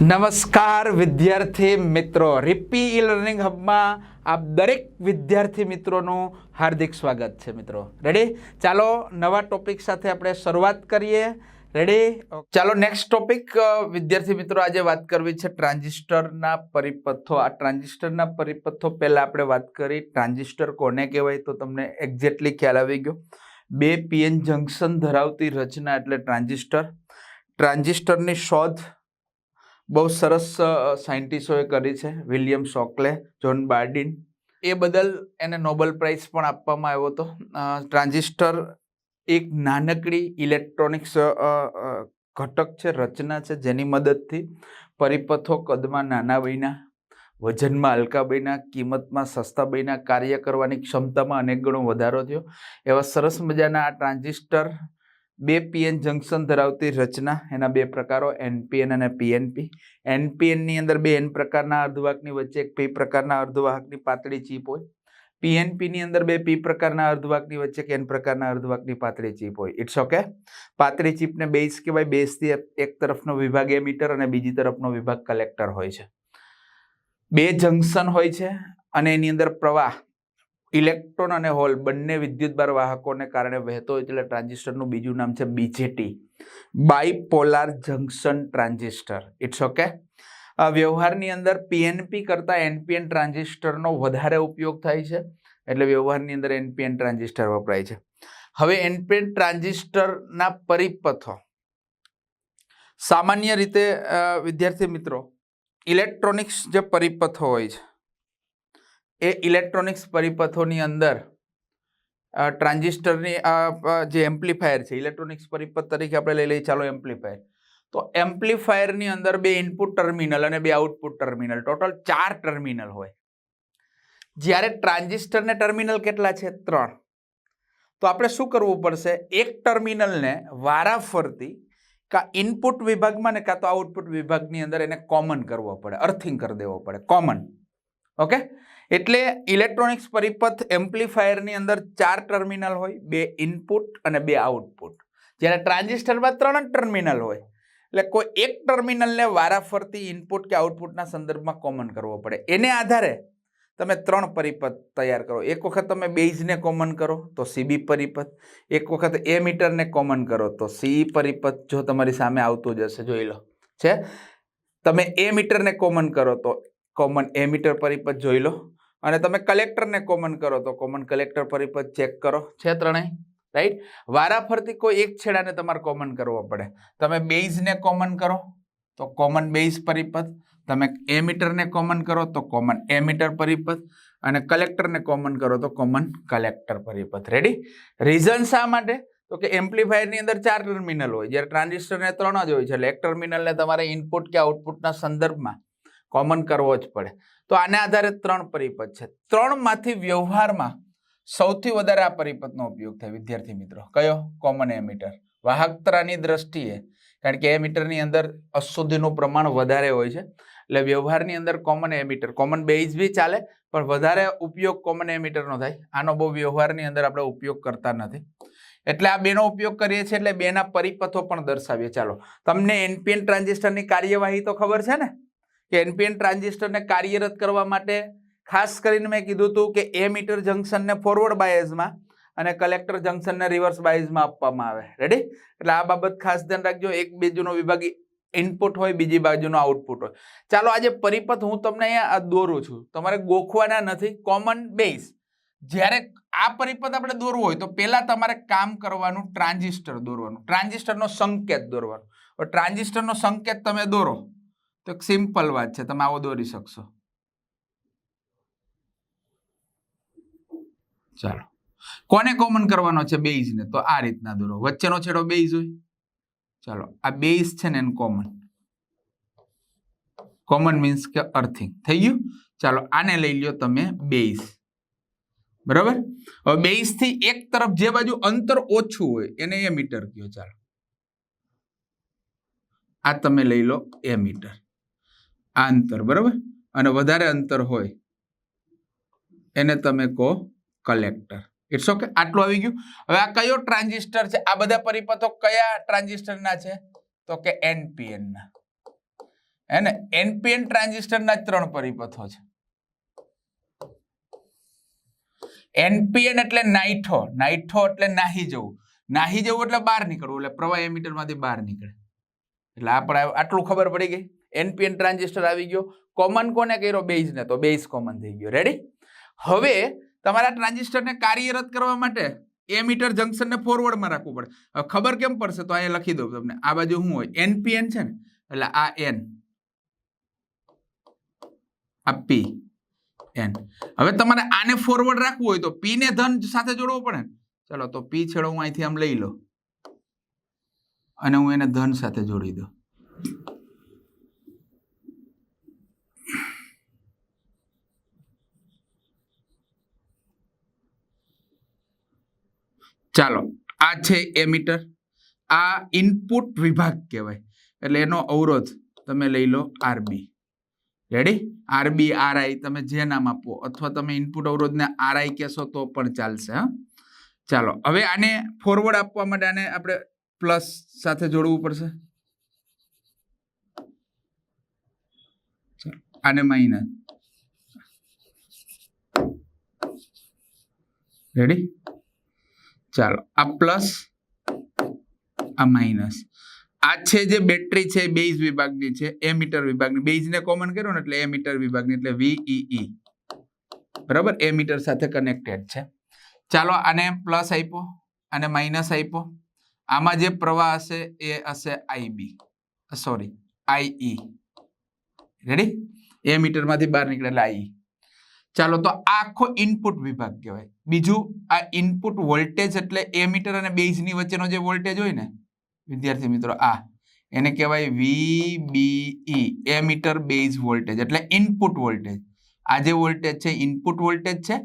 નમસ્કાર વિદ્યાર્થી મિત્રો રિપી ઈ લર્નિંગ હબમાં આપ દરેક વિદ્યાર્થી મિત્રોનું હાર્દિક સ્વાગત છે મિત્રો. રેડી ચાલો, નવા ટોપિક સાથે આપણે શરૂઆત કરીએ. રેડી ચાલો નેક્સ્ટ ટોપિક વિદ્યાર્થી મિત્રો, આજે વાત કરવી છે ટ્રાન્ઝિસ્ટરના પરિપથો. આ ટ્રાન્ઝિસ્ટરના પરિપથો પહેલાં આપણે વાત કરી. ટ્રાન્ઝિસ્ટર કોને કહેવાય તો તમને એક્ઝેક્ટલી ખ્યાલ આવી ગયો. બે પીએન જંકશન ધરાવતી રચના એટલે ટ્રાન્ઝિસ્ટર. ટ્રાન્ઝિસ્ટરની શોધ બહુ સરસ સાયન્ટિસ્ટોએ કરી છે, વિલિયમ સોકલે જોન બાર્ડિન. એ બદલ એને નોબેલ પ્રાઇઝ પણ આપવામાં આવ્યો હતો. ટ્રાન્ઝિસ્ટર એક નાનકડી ઇલેક્ટ્રોનિક્સ ઘટક છે, રચના છે, જેની મદદથી પરિપથો કદમાં નાના બન્યા, વજનમાં હલકા બન્યા, કિંમતમાં સસ્તા બન્યા, કાર્ય કરવાની ક્ષમતામાં અનેક ગણો વધારો થયો. એવા સરસ મજાના આ ટ્રાન્ઝિસ્ટર બે પીએન જંકશન ધરાવતી રચના, એના બે પ્રકારો એનપીએન અને પીએનપી એનપીએનની અંદર બે એન પ્રકારના અર્ધવાહકની વચ્ચે એક પી પ્રકારના અર્ધવાહકની પાતળી ચીપ હોય. પીએનપીની અંદર બે પી પ્રકારના અર્ધવાહકની વચ્ચે એક એન પ્રકારના અર્ધવાહકની પાતળી ચીપ હોય. ઇટ્સ ઓકે પાતળી ચીપને બેઝ કહેવાય. બેઝથી એક તરફનો વિભાગ એમીટર અને બીજી તરફનો વિભાગ કલેક્ટર હોય છે. બે જંકશન હોય છે અને એની અંદર પ્રવાહ ઇલેક્ટ્રોન અને હોલ બંને વિદ્યુતભાર વાહકોને કારણે વહેતો હોય એટલે ટ્રાન્ઝિસ્ટરનું બીજું નામ છે BJT bipolar junction transistor it's okay વ્યવહારની અંદર પીએનપી કરતાં એનપીએન ટ્રાન્ઝિસ્ટરનો વધારે ઉપયોગ થાય છે. એટલે વ્યવહારની અંદર એનપીએન ટ્રાન્ઝિસ્ટર વપરાય છે. હવે એનપીએન ટ્રાન્ઝિસ્ટરના પરિપથો. સામાન્ય રીતે વિદ્યાર્થી મિત્રો, ઇલેક્ટ્રોનિક્સ જે પરિપથો હોય છે એ ઇલેક્ટ્રોનિક્સ પરિપથોની અંદર ટ્રાન્ઝિસ્ટરની જે એમ્પ્લીફાયર છે, ઇલેક્ટ્રોનિક્સ પરિપથ તરીકે આપણે લઈ લઈએ, ચાલો એમ્પ્લીફાયર. તો એમ્પ્લીફાયરની અંદર બે ઇનપુટ ટર્મિનલ અને બે આઉટપુટ ટર્મિનલ, ટોટલ ચાર ટર્મિનલ હોય. જ્યારે ટ્રાન્ઝિસ્ટરને ટર્મિનલ કેટલા છે? ત્રણ. તો આપણે શું કરવું પડશે? એક ટર્મિનલને વારાફરતી કાં ઇનપુટ વિભાગમાં ને કાં તો આઉટપુટ વિભાગની અંદર એને કોમન કરવો પડે, અર્થિંગ કરી દેવો પડે, કોમન. ઓકે? એટલે ઇલેક્ટ્રોનિક્સ પરિપથ એમ્પ્લીફાયરની અંદર ચાર ટર્મિનલ હોય, બે ઇનપુટ અને બે આઉટપુટ. જ્યારે ટ્રાન્ઝિસ્ટરમાં ત્રણ જ ટર્મિનલ હોય, એટલે કોઈ એક ટર્મિનલને વારાફરતી ઇનપુટ કે આઉટપુટના સંદર્ભમાં કોમન કરવો પડે. એને આધારે તમે ત્રણ પરિપથ તૈયાર કરો. એક વખત તમે બેઝને કોમન કરો, તો સીબી પરિપથ. એક વખત એ મીટરને કોમન કરો, તો સી પરિપથ, જો તમારી સામે આવતું જ હશે, જોઈ લો. છે? તમે એ મીટરને કોમન કરો, તો કોમન એ મીટર પરિપથ જોઈ લો. અને તમે કલેક્ટરને કોમન કરો તો કોમન કલેક્ટર પરિપથ ચેક કરો. છે ત્રણેય? રાઈટ વારાફરતી કોઈ એક છેડાને તમારે કોમન કરવો પડે. તમે બેઝને કોમન કરો તો કોમન બેઝ પરિપથ. તમે એ મીટરને કોમન કરો તો કોમન એ મીટર પરિપથ. અને કલેક્ટરને કોમન કરો તો કોમન કલેક્ટર પરિપથ. રેડી રીઝન શા માટે? તો કે એમ્પ્લીફાયરની અંદર ચાર ટર્મિનલ હોય. જ્યારે ટ્રાન્ઝિસ્ટરને ત્રણ જ હોય છે. એટલે એક ટર્મિનલને તમારે ઇનપુટ કે આઉટપુટના સંદર્ભમાં કોમન કરવો જ પડે. તો આને આધારે ત્રણ પરિપથ છે. ત્રણમાંથી વ્યવહારમાં સૌથી વધારે આ પરિપથનો ઉપયોગ થાય. વિદ્યાર્થી મિત્રો, કયો? કોમન એમીટર વાહકતાની દ્રષ્ટિએ, કારણ કે એમીટરની અંદર અશુદ્ધિનું પ્રમાણ વધારે હોય છે. એટલે વ્યવહારની અંદર કોમન એમીટર કોમન બેઝ બી ચાલે, પણ વધારે ઉપયોગ કોમન એમીટરનો થાય. આનો બહુ વ્યવહારની અંદર આપણે ઉપયોગ કરતા નથી. એટલે આ બેનો ઉપયોગ કરીએ છીએ એટલે બેના પરિપથો પણ દર્શાવીએ. ચાલો, તમને એનપીએન ટ્રાન્ઝિસ્ટરની કાર્યવાહી તો ખબર છે ને? કે એનપીએન ટ્રાન્ઝિસ્ટરને કાર્યરત કરવા માટે ખાસ કરીને મેં કીધું હતું કે એ મીટર જંકશનને ફોરવર્ડ બાયઝમાં અને કલેક્ટર જંકશનને રિવર્સ બાયઝમાં આપવામાં આવે. રેડી એટલે આ બાબત ખાસ ધ્યાન રાખજો. એક બાજુનો વિભાગ ઇનપુટ હોય, બીજી બાજુનો આઉટપુટ હોય. ચાલો આજે પરિપથ હું તમને અહીંયા દોરું છું. તમારે ગોખવાના નથી. કોમન બેઝ જ્યારે આ પરિપથ આપણે દોરવું હોય તો પહેલાં તમારે કામ કરવાનું ટ્રાન્ઝિસ્ટર દોરવાનું. ટ્રાન્ઝિસ્ટરનો સંકેત દોરવાનો. ટ્રાન્ઝિસ્ટરનો સંકેત તમે દોરો. તો એક સિમ્પલ વાત છે, તમે આવો દોરી શકશો. ચાલો. કોને કોમન કરવાનો છે બેઝ ને તો આ રીતના દોરો. વચ્ચેનો છેડો બેઝ હોય. ચાલો, આ બેઝ છે ને એને કોમન કોમન મીન્સ કે અર્થિંગ થઈ ગયું? ચાલો, આને લઈ લ્યો તમે બેઝ. બરાબર? હવે બેઝથી એક તરફ જે બાજુ અંતર ઓછું હોય, એને એ મીટર કયો? ચાલો. આ તમે લઈ લો એ મીટર. આ અંતર, બરાબર? અને વધારે અંતર હોય, એને તમે કહો કલેક્ટર. ઇટ્સ ઓકે આટલું આવી ગયું? હવે આ કયો ટ્રાન્ઝિસ્ટર છે? આ બધા પરિપથો કયા ટ્રાન્ઝિસ્ટરના છે? તો કે એનપીએન ના હે ને? એનપીએન ટ્રાન્ઝિસ્ટરના ત્રણ પરિપથો છે. એનપીએન એટલે નાઇઠો. નાઇઠો એટલે નાહી જવું. નાહી જવું એટલે બહાર નીકળવું. એટલે પ્રવાહ એમીટરમાંથી બહાર નીકળે. એટલે આપણે આટલું ખબર પડી ગઈ? એનપીએન ટ્રાન્ઝિસ્ટર આવી ગયો. કોમન કોને કર્યો? બેઝ ને તો બેઝ કોમન થઈ ગયો. રેડી હવે તમારા ટ્રાન્ઝિસ્ટરને કાર્યરત કરવા માટે એમીટર જંક્શનને ફોરવર્ડમાં રાખવું પડે. ખબર કેમ પડશે? તો અહીંયા લખી દઉં તમને. આ બાજુ શું હોય? એનપીએન છે ને? એટલે આ એન આ પી એન હવે તમારે આને ફોરવર્ડ રાખવું હોય તો પી ને ધન સાથે જોડવો પડે ચલો, તો પી છેડો, હું અહીંથી આમ લઈ લો અને હું એને ધન સાથે જોડી દઉં. ચાલો, આ છે એમીટર આ ઇનપુટ વિભાગ કહેવાય. એટલે એનો અવરોધ તમે લઈ લો આરબી રેડી આરબી આરઆઈ તમે જે નામ આપો, અથવા તમે ઇનપુટ અવરોધને આરઆઈ કહેશો તો પણ ચાલશે, હા? ચાલો, હવે આને ફોરવર્ડ આપવા માટે આને આપણે પ્લસ સાથે જોડવું પડશે. આને માઇનસ રેડી ચાલો, આ પ્લસ આ માઇનસ આ છે જે બેટરી છે બેઝ વિભાગની છે, એ મીટર વિભાગની. બેઝને કોમન કર્યો ને એટલે એ મીટર વિભાગની, એટલે વીઈ બરાબર? એ મીટર સાથે કનેક્ટેડ છે. ચાલો, આને પ્લસ આપ્યો અને માઇનસ આપ્યો. આમાં જે પ્રવાહ હશે, એ હશે આઈબી સોરી આઈઈ રેડી એ મીટરમાંથી બહાર નીકળેલા આઈ ચાલો તો આખો ઇનપુટ વિભાગ કહેવાય. બીજું આ ઇનપુટ વોલ્ટેજ એટલે એ મીટર અને બેઝની વચ્ચેનો જે વોલ્ટેજ હોય ને, વિદ્યાર્થી મિત્રો, આ, એને કહેવાય VBE emitter base voltage એટલે ઇનપુટ વોલ્ટેજ આ જે વોલ્ટેજ છે ઇનપુટ વોલ્ટેજ છે,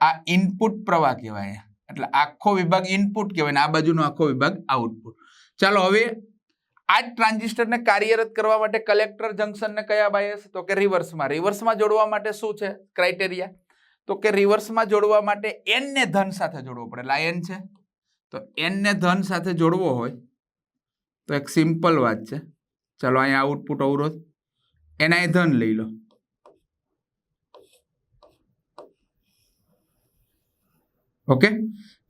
આ ઇનપુટ પ્રવાહ કહેવાય. એટલે આખો વિભાગ ઇનપુટ કહેવાય ને આ બાજુનો આખો વિભાગ આઉટપુટ ચાલો હવે આ જ ટ્રાન્ઝિસ્ટરને કાર્યરત કરવા માટે કલેક્ટર જંક્શનને કયા બાયસ તો કે રિવર્સમાં રિવર્સમાં જોડવા માટે શું છે? ક્રાઇટેરિયા તો કે રિવર્સમાં જોડવા માટે એનને ધન સાથે જોડવો પડે. એટલે એન છે. તો એનને ધન સાથે જોડવો હોય, તો એક સિમ્પલ વાત છે. ચાલો અહીંયા આઉટપુટ અવરોધ. એના એ ધન લઈ લો. ઓકે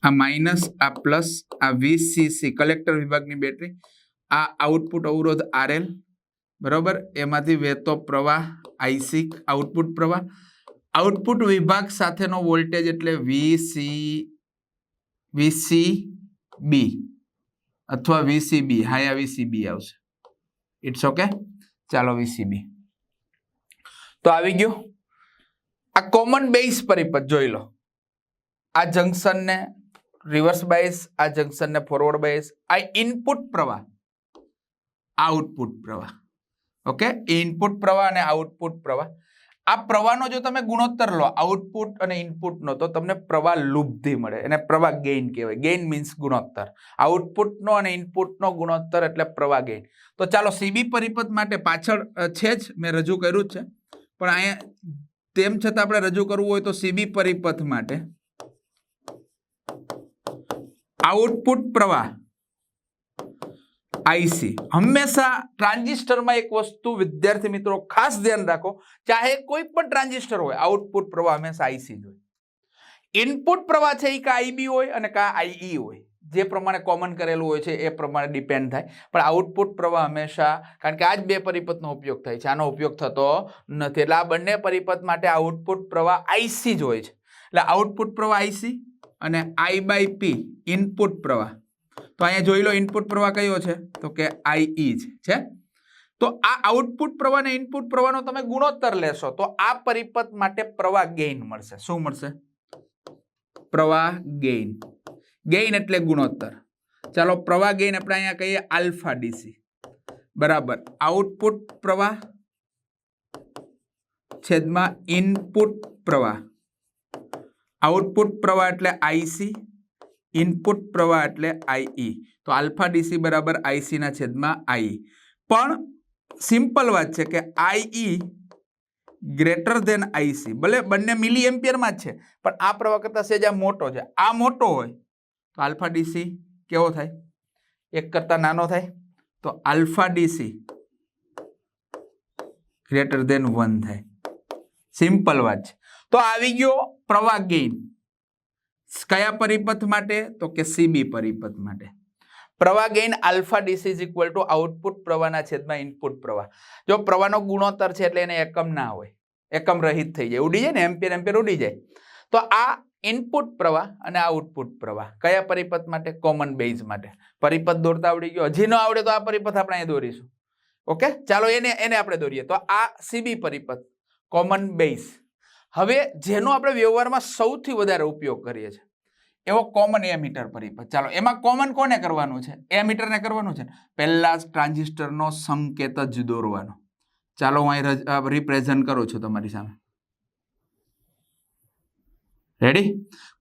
આ માઇનસ આ પ્લસ આ વીસીસી કલેક્ટર વિભાગની બેટરી આ આઉટપુટ અવરોધ આરએલ બરાબર? એમાંથી વહેતો પ્રવાહ આઈસી આઉટપુટ પ્રવાહ. આઉટપુટ વિભાગ સાથેનો વોલ્ટેજ એટલે વીસી વીસી બી અથવા વીસીબી હા આ વીસીબી આવશે. ઇટ્સ ઓકે ચાલો વીસીબી તો આવી ગયું. આ કોમન બેઝ પરિપથ જોઈ લો. આ જંક્શનને રિવર્સ બાયસ આ જંક્શનને ફોરવર્ડ બાયસ આ ઇનપુટ પ્રવાહ. આઉટપુટ પ્રવાહ. ઓકે ઇનપુટ પ્રવાહ અને આઉટપુટ પ્રવાહ. આ પ્રવાહનો જો તમે ગુણોત્તર લો આઉટપુટ અને ઇનપુટનો તો તમને પ્રવાહ લુબ્ધિ મળે. એને પ્રવાહ ગેઇન કહેવાય. ગેઇન મીન્સ ગુણોત્તર. આઉટપુટનો અને ઇનપુટનો ગુણોત્તર એટલે પ્રવાહ ગેઇન તો ચાલો સીબી પરિપથ માટે પાછળ છે જ. મેં રજૂ કર્યું છે. પણ અહીંયા તેમ છતાં આપણે રજૂ કરવું હોય તો સીબી પરિપથ માટે આઉટપુટ પ્રવાહ આઈસી હંમેશા ટ્રાન્ઝિસ્ટરમાં એક વસ્તુ વિદ્યાર્થી મિત્રો ખાસ ધ્યાન રાખો, ચાહે કોઈ પણ ટ્રાન્ઝિસ્ટર હોય, આઉટપુટ પ્રવાહ હંમેશા આઈસી જ હોય. ઇનપુટ પ્રવાહ છે એ કાં આઈબી હોય અને કાં આઈઈ હોય. જે પ્રમાણે કોમન કરેલું હોય છે એ પ્રમાણે ડિપેન્ડ થાય. પણ આઉટપુટ પ્રવાહ હંમેશા, કારણ કે આ જ બે પરિપથનો ઉપયોગ થાય છે. આનો ઉપયોગ થતો નથી. એટલે આ બંને પરિપથ માટે આઉટપુટ પ્રવાહ આઈસી જ હોય છે. એટલે આઉટપુટ પ્રવાહ આઈસી અને આઈ બાય પી, ઇનપુટ પ્રવાહ. તો અહીંયા જોઈ લો ઇનપુટ પ્રવાહ કયો છે? તો કે આઈઈ છે તો આ આઉટપુટ પ્રવાહ અને ઇનપુટ પ્રવાહનો તમે ગુણોત્તર લેશો, તો આ પરિપથ માટે પ્રવાહ ગેઇન મળશે. શું મળશે? પ્રવાહ ગેઇન ગેઇન એટલે ગુણોત્તર. ચાલો પ્રવાહ ગેઇન આપણે અહીંયા કહીએ આલ્ફા ડીસી. બરાબર. આઉટપુટ પ્રવાહ છેદમાં ઇનપુટ પ્રવાહ. આઉટપુટ પ્રવાહ એટલે આઈસી ઇનપુટ પ્રવાહ એટલે આઈઈ તો આલ્ફા ડીસી બરાબર આઈસીના છેદમાં આઈ. પણ સિમ્પલ વાત છે કે આઈઈ ગ્રેટર ધેન આઈસી ભલે બંને મિલી એમ્પિયરમાં જ છે, પણ આ પ્રવાહ કરતાં સેજ આ મોટો છે. આ મોટો હોય, તો આલ્ફા ડીસી કેવો થાય? એક કરતાં નાનો થાય, તો alpha DC greater than one થાય. સિમ્પલ વાત છે. તો આવી ગયો પ્રવાહ ગેઇન. કયા પરિપથ માટે? તો કે સીબી પરિપથ માટે. પ્રવાહ gain alpha DC is equal to output પ્રવાહના છેદમાં ઇનપુટ પ્રવાહ. જો પ્રવાહનો ગુણોત્તર છે એટલે એને એકમ ના હોય, એકમ રહિત થઈ જાય. ઉડી જાય ને, એમ્પિયર એમ્પિયર ઉડી જાય. તો આ ઇનપુટ પ્રવાહ અને આઉટપુટ પ્રવાહ કયા પરિપથ માટે? કોમન બેઝ માટે. પરિપથ દોરતા આવડી ગયો. હજી ન આવડે તો આ પરિપથ આપણે અહીં દોરીશું. ઓકે? ચાલો એને એને આપણે દોરીએ. તો આ સીબી પરિપથ કોમન બેઝ હવે જેનો આપણે વ્યવહારમાં સૌથી વધારે ઉપયોગ કરીએ છીએ એવો કોમન એ મીટર પરિપથ ચાલો એમાં કોમન કોને કરવાનું છે? એ મીટરને કરવાનું છે? પહેલા ટ્રાન્ઝિસ્ટરનો સંકેત જ દોરવાનો. ચાલો હું અહીં રિપ્રેઝન્ટ કરું છું તમારી સામે. રેડી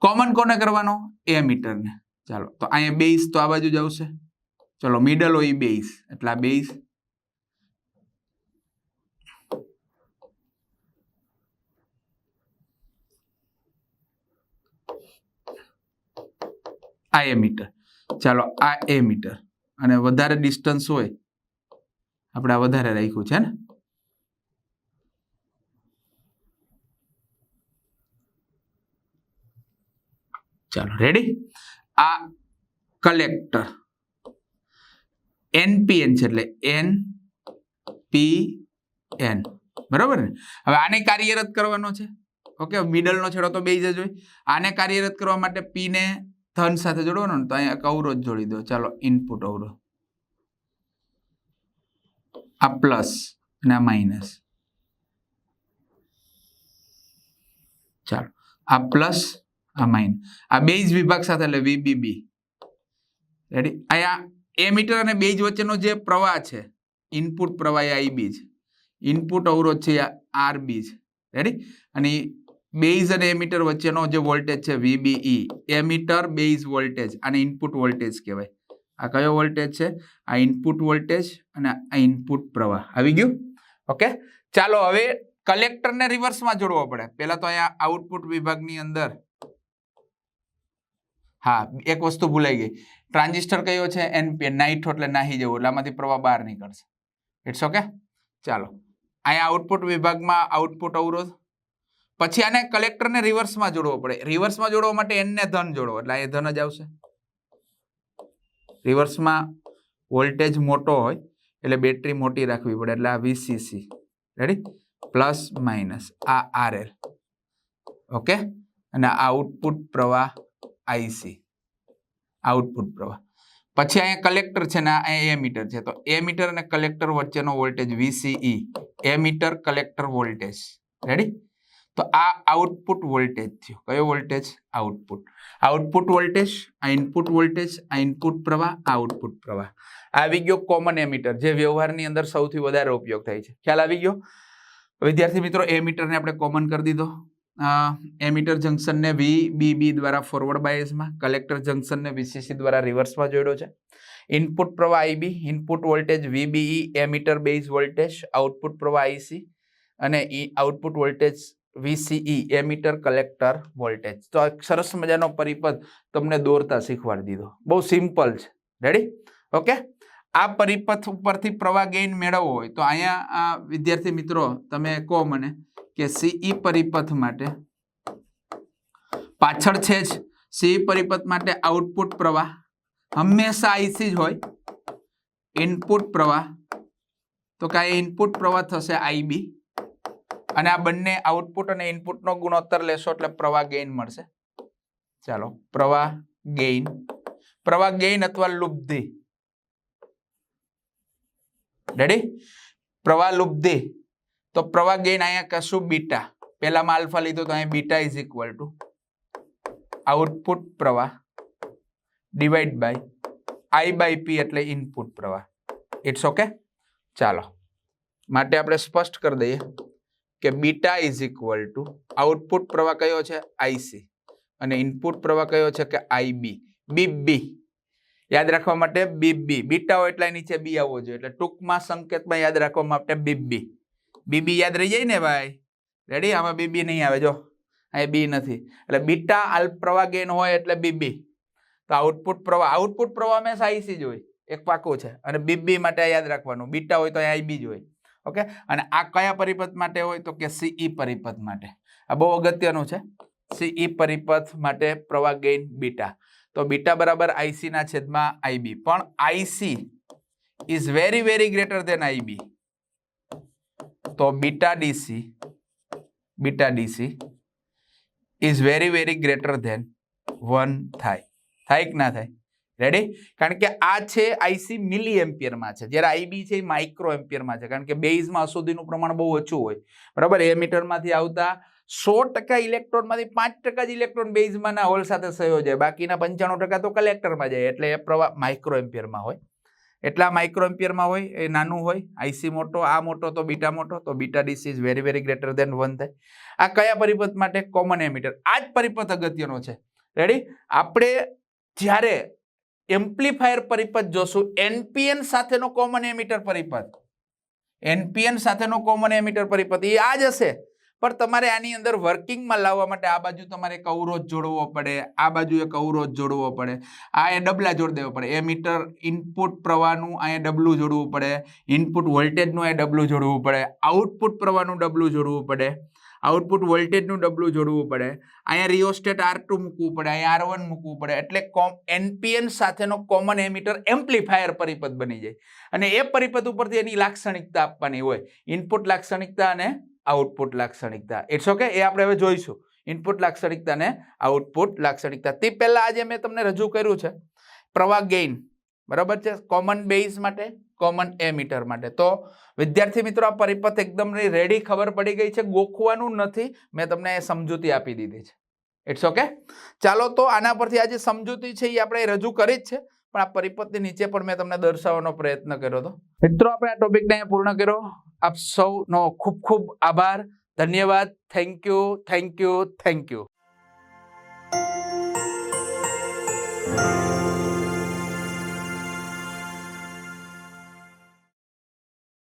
કોમન કોને કરવાનો? એ મીટરને ચાલો તો અહીંયા બેઝ તો આ બાજુ જ આવશે. ચલો મિડલ હોય બેઝ એટલે આ બેઝ આ એ મીટર. ચાલો, આ એ મીટર. અને વધારે ડિસ્ટન્સ હોય, આપણે આ વધારે રાખ્યું છે ને? ચાલો રેડી આ કલેક્ટર એનપીએન છે એટલે એન પી એન બરાબર ને? હવે આને કાર્યરત કરવાનો છે. ઓકે મિડલનો છેડો તો બે જ હોય આને કાર્યરત કરવા માટે પી ને ધન સાથે જોડવાનો ને તો અહીંયા એક અવરોધ જોડી દો. ચાલો ઇનપુટ અવરોધ. આ પ્લસ અને આ માઇનસ ચાલો, આ પ્લસ આ માઇન આ બેઝ વિભાગ સાથે એટલે વીબીબી રેડી અહીંયા એ મીટર અને બેઝ વચ્ચેનો જે પ્રવાહ છે ઇનપુટ પ્રવાહ એ આઈબી ઇનપુટ અવરોધ છે આરબી છે. રેડી અને બેઝ અને એમીટર વચ્ચેનો જે વોલ્ટેજ છે વીબીઈ એમીટર બેઝ વોલ્ટેજ અને ઇનપુટ વોલ્ટેજ કહેવાય. આ કયો વોલ્ટેજ છે? આ ઇનપુટ વોલ્ટેજ અને આ ઇનપુટ પ્રવાહ. આવી ગયું? ઓકે? ચાલો હવે કલેક્ટરને રિવર્સમાં જોડવો પડે. પહેલા તો અહીંયા આઉટપુટ વિભાગની અંદર. હા, એક વસ્તુ ભૂલાઈ ગઈ. ટ્રાન્ઝિસ્ટર કયો છે? એનપીએન નાઇટ્રો એટલે નાહી જવું, એટલે આમાંથી પ્રવાહ બહાર નીકળશે. ઇટ્સ ઓકે ચાલો. અહીંયા આઉટપુટ વિભાગમાં આઉટપુટ અવરોધ. પછી આને કલેક્ટરને રિવર્સમાં જોડવો પડે. રિવર્સમાં જોડવા માટે એનને ધન જોડો. એટલે એ ધન જ આવશે. રિવર્સમાં વોલ્ટેજ મોટો હોય, એટલે બેટરી મોટી રાખવી પડે. એટલે આ વીસીસી રેડી પ્લસ માઇનસ આ આરએલ ઓકે અને આઉટપુટ પ્રવાહ આઈસી આઉટપુટ પ્રવાહ. પછી અહીંયા કલેક્ટર છે ને અહીંયા એ મીટર છે. તો એ મીટર અને કલેક્ટર વચ્ચેનો voltage VCE emitter collector voltage ready તો આ આઉટપુટ વોલ્ટેજ થયો. કયો વોલ્ટેજ? આઉટપુટ. આઉટપુટ વોલ્ટેજ આ ઇનપુટ વોલ્ટેજ આ ઇનપુટ પ્રવાહ, આઉટપુટ પ્રવાહ. આવી ગયો કોમન એમીટર જે વ્યવહારની અંદર સૌથી વધારે ઉપયોગ થાય છે. ખ્યાલ આવી ગયો? વિદ્યાર્થી મિત્રો, એમીટરને આપણે કોમન કરી દીધો. એમીટર જંકશનને વી બી બી દ્વારા ફોરવર્ડ બાયસમાં કલેક્ટર જંકશનને વીસીસી દ્વારા રિવર્સમાં જોડ્યો છે. ઇનપુટ પ્રવાહ IB input voltage VBE emitter base voltage output પ્રવાહ આઈસી અને ઈ output voltage VCE, emitter collector voltage. તો આ સરસ મજાનો પરિપથ તમને દોરતા શીખવાડી દીધો. બહુ સિમ્પલ છે. રેડી ઓકે આ પરિપથ ઉપરથી પ્રવાહ ગેઇન મેળવવો હોય તો અહીંયા આ વિદ્યાર્થી મિત્રો તમે કહો મને કે સીઈ પરિપથ માટે પાછળ છે જ સીઈ પરિપથ માટે આઉટપુટ પ્રવાહ. હંમેશા આઈસી જ હોય. ઇનપુટ પ્રવાહ. તો કાંઈ ઇનપુટ પ્રવાહ થશે આઈબી અને આ બંને આઉટપુટ અને ઇનપુટનો ગુણોત્તર લેશો એટલે પ્રવાહ ગેઇન મળશે. ચાલો, પ્રવાહ ગેઇન પ્રવાહ ગેઇન અથવા લુબ્ધિ. રેડી પ્રવાહ લુબ્ધિ. તો પ્રવાહ ગેઇન અહીંયા કશું બીટા. પહેલામાં આલ્ફા લીધો તો અહીંયા beta is equal to output પ્રવાહ divide by I by P એટલે ઇનપુટ પ્રવાહ. ઇટ્સ ઓકે ચાલો. માટે આપણે સ્પષ્ટ કરી દઈએ. કે beta is equal to output પ્રવાહ કયો છે? આઈસી અને ઇનપુટ પ્રવાહ કયો છે કે આઈબી બી બી યાદ રાખવા માટે બી બી બીટા હોય એટલે નીચે બી આવવો જોઈએ. એટલે ટૂંકમાં સંકેતમાં યાદ રાખવા માટે બી બી બીબી યાદ રહી જાય ને ભાઈ? રેડી આમાં બીબી નહીં આવે. જો અહીં બી નથી. એટલે બીટા આલ પ્રવાહ ગેન હોય એટલે બીબી તો આઉટપુટ પ્રવાહ આઉટપુટ પ્રવાહ મેં આઈસી જ હોય. એક પાકું છે. અને બીબી માટે યાદ રાખવાનું. બીટા હોય તો આઈબી જ હોય. ઓકે? અને આ કયા પરિપથ માટે હોય તો કે સીઈ પરિપથ માટે. આ બહુ અગત્યનું છે. સીઈ પરિપથ માટે પ્રવાહ ગેઇન બીટા તો બીટા બરાબર આઈસી ના છેદમાં આઈબી પણ IC is very very greater than IB તો beta DC beta DC is very very greater than one થાય થાય કે ના થાય રેડી કારણ કે આ છે આઈસી મિલી એમ્પિયરમાં છે. જ્યારે આઈબી છે એ માઇક્રો એમ્પિયરમાં છે. કારણ કે બેઝમાં અશુદ્ધિનું પ્રમાણ બહુ ઓછું હોય. બરાબર? એ મીટરમાંથી આવતા સો ટકા ઇલેક્ટ્રોનમાંથી પાંચ ટકા જ ઇલેક્ટ્રોન બેઝમાંના હોલ સાથે સંયોજાય બાકીના પંચાણું ટકા તો કલેક્ટરમાં જાય. એટલે એ પ્રવાહ માઇક્રો એમ્પિયરમાં હોય. એટલા માઇક્રો એમ્પિયરમાં હોય, એ નાનું હોય. આઈસી મોટો, આ મોટો, તો બીટા મોટો. તો beta DC is very very greater than one થાય. આ કયા પરિપથ માટે? કોમન એમીટર આ જ પરિપથ અગત્યનો છે. રેડી આપણે જ્યારે એમ્પ્લીફાયર પરિપથ જોશું. એનપીએન સાથેનો કોમન એમીટર પરિપથ. એનપીએન સાથેનો કોમન એમીટર પરિપથ. એ આ જ હશે. પણ તમારે આની અંદર વર્કિંગમાં લાવવા માટે આ બાજુ તમારે એક અવરોધ જોડવો પડે. આ બાજુ એક અવરોધ જોડવો પડે. આ એ ડબલા જોડી દેવો પડે. એ મીટર ઇનપુટ પ્રવાહનું અહીંયા ડબલું જોડવું પડે. ઇનપુટ વોલ્ટેજનું અહીંયા ડબલું જોડવું પડે. આઉટપુટ પ્રવાહનું ડબલું જોડવું પડે. આઉટપુટ વોલ્ટેજનું ડબલું જોડવું પડે. અહીંયા રિયોસ્ટેટ આર ટુ મૂકવું પડે, અહીંયા આર વન મૂકવું પડે. એટલે કોમ એનપીએન સાથેનો કોમન એમીટર એમ્પ્લીફાયર પરિપથ બની જાય. અને એ પરિપથ ઉપરથી એની લાક્ષણિકતા આપવાની હોય. ઇનપુટ લાક્ષણિકતા અને આઉટપુટ લાક્ષણિકતા. ઇટ્સ ઓકે એ આપણે હવે જોઈશું. ઇનપુટ લાક્ષણિકતા અને આઉટપુટ લાક્ષણિકતા. તે પહેલાં આજે મેં તમને રજૂ કર્યું છે. પ્રવાહ ગેઇન બરાબર છે? કોમન બેઝ માટે કોમન એ મીટર માટે. તો વિદ્યાર્થી મિત્રો, આ પરિપથ એકદમ રેડી ખબર પડી ગઈ છે. ગોખવાનું નથી. મેં તમને સમજૂતી આપી દીધી છે. ઇટ્સ ઓકે ચાલો તો આના પરથી આ જે સમજૂતી છે એ આપણે રજૂ કરી જ છે. પણ આ પરિપથની નીચે પણ મેં તમને દર્શાવવાનો પ્રયત્ન કર્યો હતો. મિત્રો, આપણે આ ટોપિકને પૂર્ણ કર્યો. આપ સૌનો ખૂબ ખૂબ આભાર. ધન્યવાદ. Thank you thank you thank you